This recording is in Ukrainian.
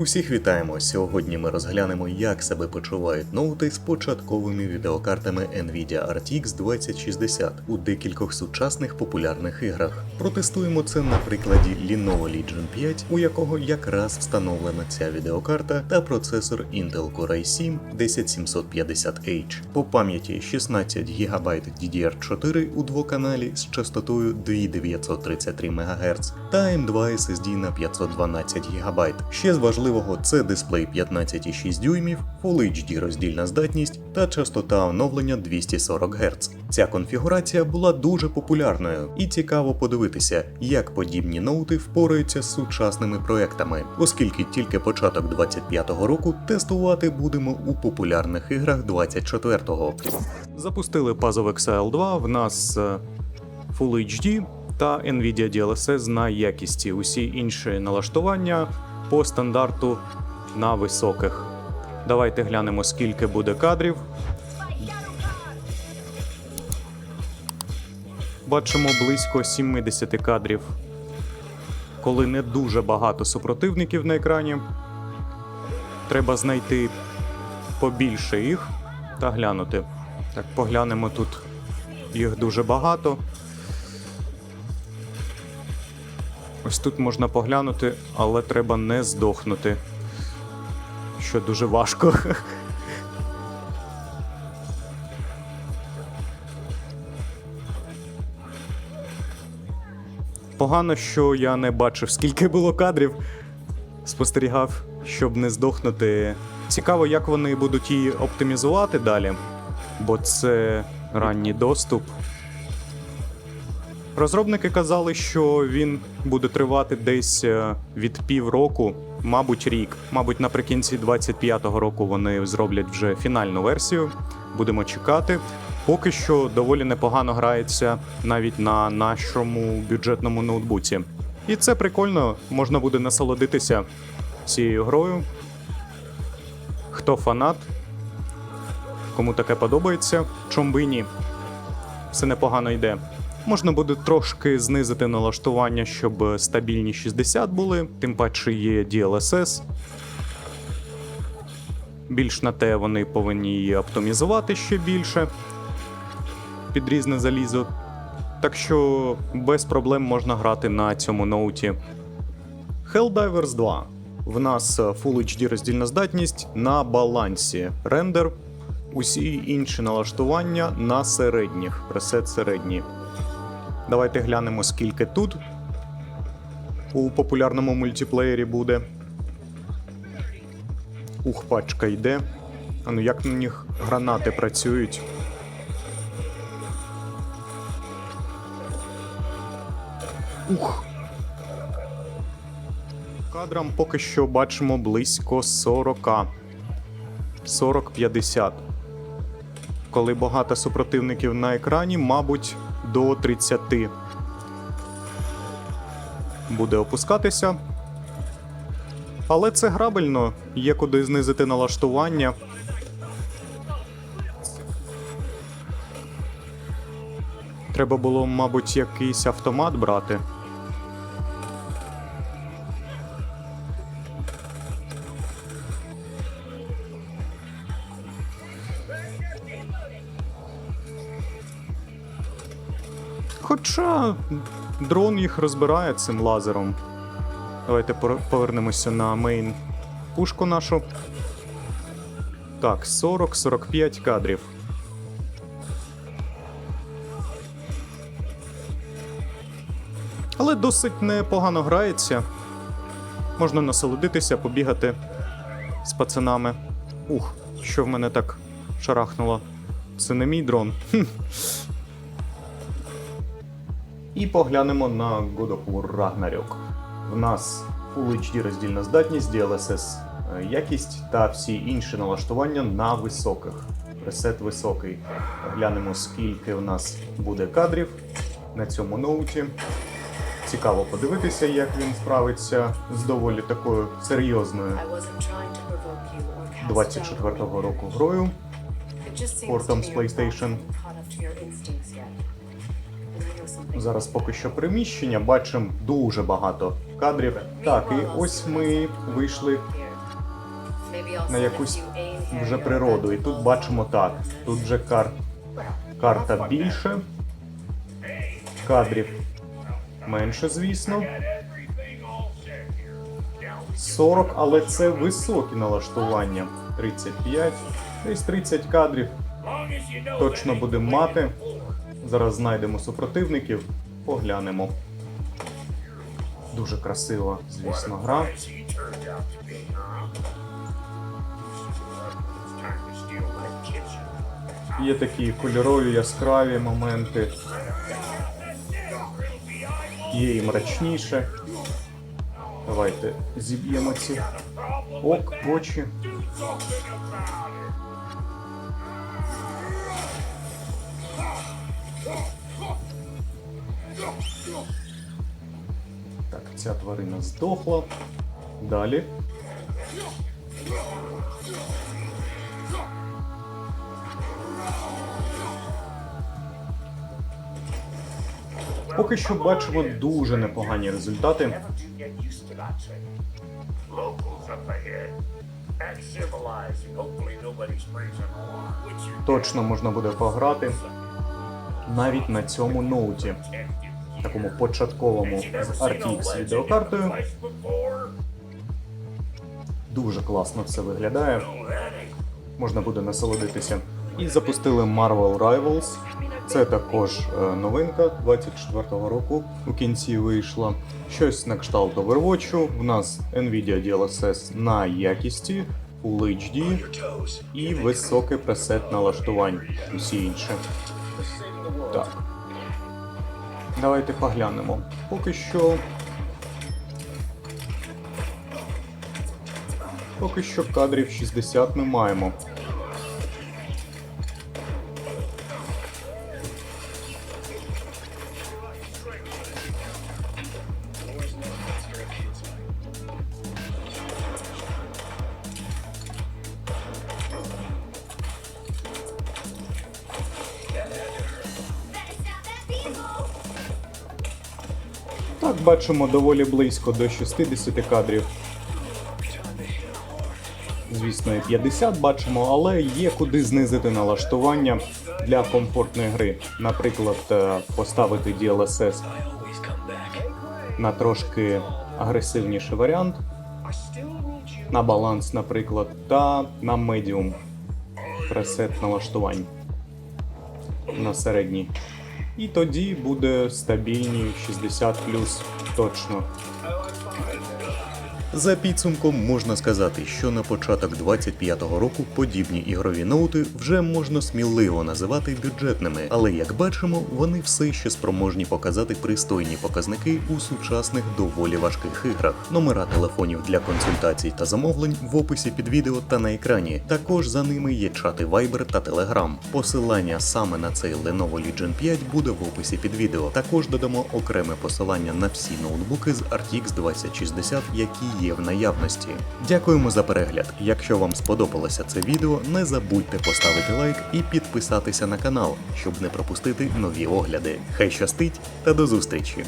Усіх вітаємо! Сьогодні ми розглянемо, як себе почувають ноути з початковими відеокартами Nvidia RTX 2060 у декількох сучасних популярних іграх. Протестуємо це на прикладі Lenovo Legion 5, у якого якраз встановлена ця відеокарта та процесор Intel Core i7 10750H. По пам'яті 16 ГБ DDR4 у двоканалі з частотою 2933 МГц та M2 SSD на 512 ГБ. Ще з важливого це дисплей 15,6 дюймів, Full HD роздільна здатність та частота оновлення 240 Гц. Ця конфігурація була дуже популярною і цікаво подивитися, як подібні ноути впораються з сучасними проектами, оскільки тільки початок 25-го року тестувати будемо у популярних іграх 24-го. Запустили Puzzle XL 2, в нас е, Full HD та Nvidia DLSS на якісті. Усі інші налаштування по стандарту на високих. Давайте глянемо, скільки буде кадрів. Бачимо близько 70 кадрів. Коли не дуже багато супротивників на екрані, треба знайти побільше їх та глянути. Так, поглянемо тут. Їх дуже багато. Ось тут можна поглянути, але треба не здохнути. Що дуже важко. Погано, що я не бачив, скільки було кадрів. Спостерігав, щоб не здохнути. Цікаво, як вони будуть її оптимізувати далі, бо це ранній доступ. Розробники казали, що він буде тривати десь е, від півроку, мабуть, рік. Мабуть, наприкінці 25-го року вони зроблять вже фінальну версію. Будемо чекати. Поки що доволі непогано грається навіть на нашому бюджетному ноутбуці. І це прикольно, можна буде насолодитися цією грою. Хто фанат, кому таке подобається, чом би ні. Все непогано йде. Можна буде трошки знизити налаштування, щоб стабільні 60 були, тим паче є DLSS. Більш на те вони повинні її оптимізувати ще більше під різне залізо. Так що без проблем можна грати на цьому ноуті. Helldivers 2. В нас Full HD роздільна здатність на балансі. Рендер. Усі інші налаштування на середніх. Пресет середній. Давайте глянемо, скільки тут у популярному мультиплеєрі буде. Ух, пачка йде. А ну як на них гранати працюють. Ух. Кадрам поки що бачимо близько 40. 40-50. Коли багато супротивників на екрані, мабуть, до 30 буде опускатися. Але це грабельно, є куди знизити налаштування. Треба було, мабуть, якийсь автомат брати. Хоча дрон їх розбирає цим лазером. Давайте повернемося на мейн пушку нашу. Так, 40-45 кадрів. Але досить непогано грається. Можна насолодитися, побігати з пацанами. Ух, що в мене так шарахнуло. Це не мій дрон. І поглянемо на God of War Ragnarok. В нас Full HD роздільна здатність, DLSS е, якість та всі інші налаштування на високих. Пресет високий. Глянемо, скільки в нас буде кадрів на цьому ноуті. Цікаво подивитися, як він справиться з доволі такою серйозною I wasn't trying to provoke you or cast doubt 24-го року грою. Портом з PlayStation. Зараз поки що приміщення, бачимо дуже багато кадрів. Так, і ось ми вийшли на якусь вже природу. І тут бачимо так. Тут вже кар... карта більше, кадрів менше, звісно. 40, але це високі налаштування. 35, десь 30 кадрів. Точно будемо мати. Зараз знайдемо супротивників, поглянемо. Дуже красива, звісно, гра. Є такі кольорові яскраві моменти. Є і мрачніше. Давайте зіб'ємо ці ок, очі. Так, ця тварина здохла. Далі. Поки що бачимо дуже непогані результати. Точно можна буде пограти навіть на цьому ноуті, такому початковому з RTX відеокартою. Дуже класно все виглядає. Можна буде насолодитися. І запустили Marvel Rivals. Це також е, новинка 24-го року. У кінці вийшла щось на кшталт Overwatch. В нас Nvidia DLSS на якісті, Full HD і високе пресет налаштувань. Усі інші. Так. Давайте поглянемо. Поки що. Поки що кадрів 60 ми маємо. Так, бачимо доволі близько до 60 кадрів. Звісно, і 50 бачимо, але є куди знизити налаштування для комфортної гри. Наприклад, е, поставити DLSS на трошки агресивніший варіант, на баланс, наприклад, та на медіум пресет налаштувань на середній. І тоді буде стабільні 60 плюс точно. За підсумком можна сказати, що на початок 25-го року подібні ігрові ноути вже можна сміливо називати бюджетними, але як бачимо, вони все ще спроможні показати пристойні показники у сучасних доволі важких іграх. Номера телефонів для консультацій та замовлень в описі під відео та на екрані. Також за ними є чати Viber та Telegram. Посилання саме на цей Lenovo Legion 5 буде в описі під відео. Також додамо окреме посилання на всі ноутбуки з RTX 2060, які є в наявності. Дякуємо за перегляд. Якщо вам сподобалося це відео, не забудьте поставити лайк і підписатися на канал, щоб не пропустити нові огляди. Хай щастить та до зустрічі!